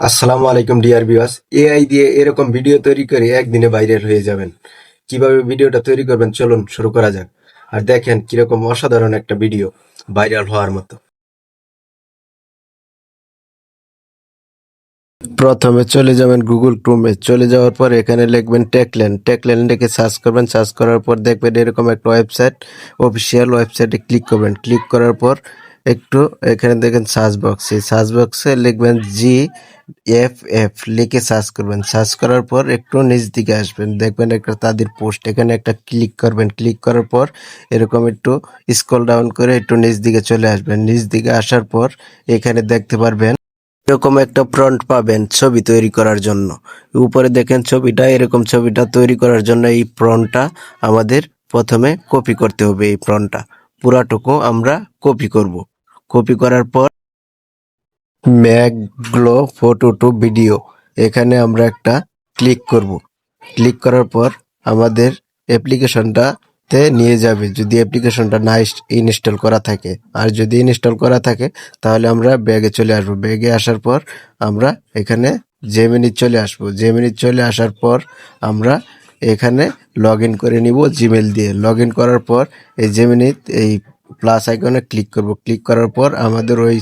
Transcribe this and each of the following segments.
আসসালামু আলাইকুম, dear viewers. AI দিয়ে এরকম ভিডিও তৈরি করে একদিনে ভাইরাল হয়ে যাবেন। কীভাবে ভিডিওটা তৈরি করবেন, চলুন শুরু করা যাক। আর দেখেন কীরকম অসাধারণ একটা ভিডিও ভাইরাল হওয়ার মতো। প্রথমে চলে যাবেন গুগল ক্রোমে। চলে যাওয়ার পর এখানে লিখবেন টেকলেন টেকলেন লিখে সার্চ করবেন। সার্চ করার পর দেখবেন এরকম একটা ওয়েবসাইট, অফিসিয়াল ওয়েবসাইটে ক্লিক করবেন। ক্লিক করার পর একটু এখানে দেখেন সার্চ বক্স। সার্চ বক্সে লিখবেন জি এফ এফ লিখে সার্চ করবেন। সার্চ করার পর একটু নিচ দিকে আসবেন। দেখবেন একটা তাদের পোস্ট এখানে একটা ক্লিক করবেন। ক্লিক করার পর এরকম একটু স্ক্রল ডাউন করে একটু নিচ দিকে চলে আসবেন। নিচ দিকে আসার পর এখানে দেখতে পারবেন এরকম একটা ফ্রন্ট পাবেন ছবি তৈরি করার জন্য। উপরে দেখেন ছবিটা, এরকম ছবিটা তৈরি করার জন্য এই ফ্রন্টটা আমাদের প্রথমে কপি করতে হবে। এই ফ্রন্টটা পুরাটুকু আমরা কপি করব। কপি করার পর ম্যাগলো ফটো টু ভিডিও। এখানে আমরা একটা ক্লিক করব। ক্লিক করার পর আমাদের অ্যাপ্লিকেশনটাতে নিয়ে যাবে। যদি অ্যাপ্লিকেশনটা না ইনস্টল করা থাকে। আর যদি ইনস্টল করা থাকে, তাহলে আমরা ব্যাগে চলে আসব। ব্যাগে আসার পর আমরা এখানে জেমিনি চলে আসব। জেমিনি চলে আসার পর আমরা এখানে লগ করে নিব জিমেল দিয়ে। লগ করার পর এই জেমিনি এই প্লাস আইকনে ক্লিক করব। ক্লিক করার পর আমাদের ওই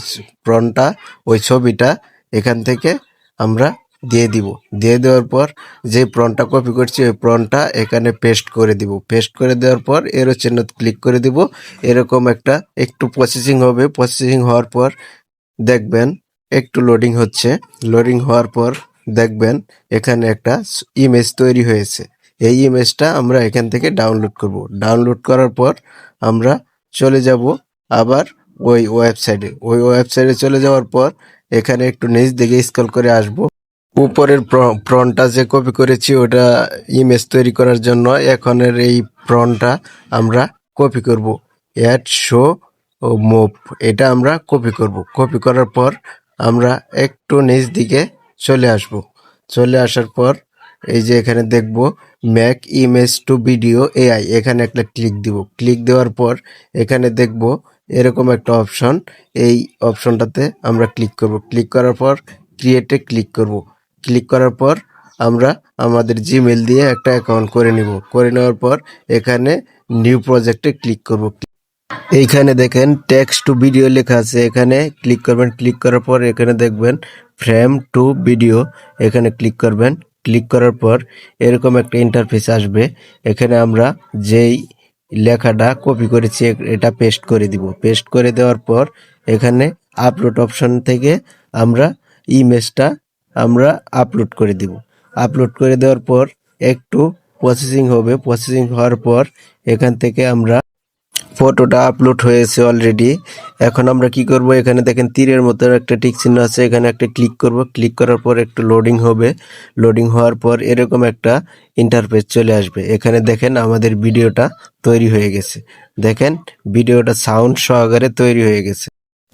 ফ্রন্টটা ওই ছবিটা এখান থেকে আমরা দিয়ে দিব। দিয়ে দেওয়ার পর যে প্রনটা কপি করছি, ওই প্রনটা এখানে পেস্ট করে দিব। পেস্ট করে দেওয়ার পর এরো চিহ্ন ক্লিক করে দিব। এরকম একটা একটু প্রসেসিং হবে। প্রসেসিং হওয়ার পর দেখবেন একটু লোডিং হচ্ছে। লোডিং হওয়ার পর দেখবেন এখানে একটা ইমেজ তৈরি হয়েছে। এই ইমেজটা আমরা এখান থেকে ডাউনলোড করব। ডাউনলোড করার পর আমরা চলে যাব আবার ওই ওয়েবসাইটে। ওই ওয়েবসাইটে চলে যাওয়ার পর এখানে একটু নিচ দিকে স্কল করে আসব। উপরের ফ্রন্টটা যে কপি করেছি, ওটা ইমেজ তৈরি করার জন্য এখনের এই প্রনটা আমরা কপি করব। অ্যাড শো ও মুভ এটা আমরা কপি করব। কপি করার পর আমরা একটু নিচ দিকে চলে আসব। চলে আসার পর এই যে এখানে দেখব Mac image to video AI এখানে একটা ক্লিক দিব। ক্লিক দেওয়ার পর এখানে দেখব এরকম একটা অপশন এই অপশনটাতে আমরা ক্লিক করব। ক্লিক করার পর ক্রিয়েটে ক্লিক করব। ক্লিক করার পর আমরা আমাদের জিমেল দিয়ে একটা অ্যাকাউন্ট করে নিব। করে নেওয়ার পর এখানে নিউ প্রজেক্টে ক্লিক করব। এইখানে দেখেন টেক্সট টু ভিডিও লেখা আছে। এখানে ক্লিক করবেন। ক্লিক করার পর এখানে দেখবেন ফ্রেম টু ভিডিও এখানে ক্লিক করবেন। ক্লিক করার পর এরকম একটা ইন্টারফেস আসবে। এখানে আমরা যেই লেখাটা কপি করেছি, এটা পেস্ট করে দিব। পেস্ট করে দেওয়ার পর এখানে আপলোড অপশন থেকে আমরা ইমেজটা আমরা আপলোড করে দিব। আপলোড করে দেওয়ার পর একটু প্রসেসিং হবে। প্রসেসিং হওয়ার পর এখান থেকে আমরা ফটোটা আপলোড হয়েছে অলরেডি এখন আমরা কি করব? এখানে দেখেন তীরের মতো একটা টিক চিহ্ন আছে। এখানে একটা ক্লিক করব। ক্লিক করার পর একটু লোডিং হবে। লোডিং হওয়ার পর এরকম একটা ইন্টারফেস চলে আসবে। এখানে দেখেন আমাদের ভিডিওটা তৈরি হয়ে গেছে। দেখেন, ভিডিওটা সাউন্ড সহকারে তৈরি হয়ে গেছে।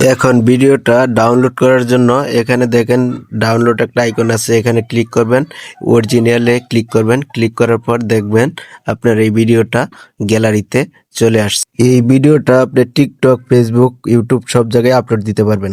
এখন ভিডিওটা ডাউনলোড করার জন্য এখানে দেখেন ডাউনলোড একটা আইকন আছে, এখানে ক্লিক করবেন অরিজিনালে ক্লিক করবেন ক্লিক করার পর দেখবেন আপনার এই ভিডিওটা গ্যালারিতে চলে আসছে। এই ভিডিওটা আপনি টিকটক ফেসবুক ইউটিউব সব জায়গায় আপলোড দিতে পারবেন।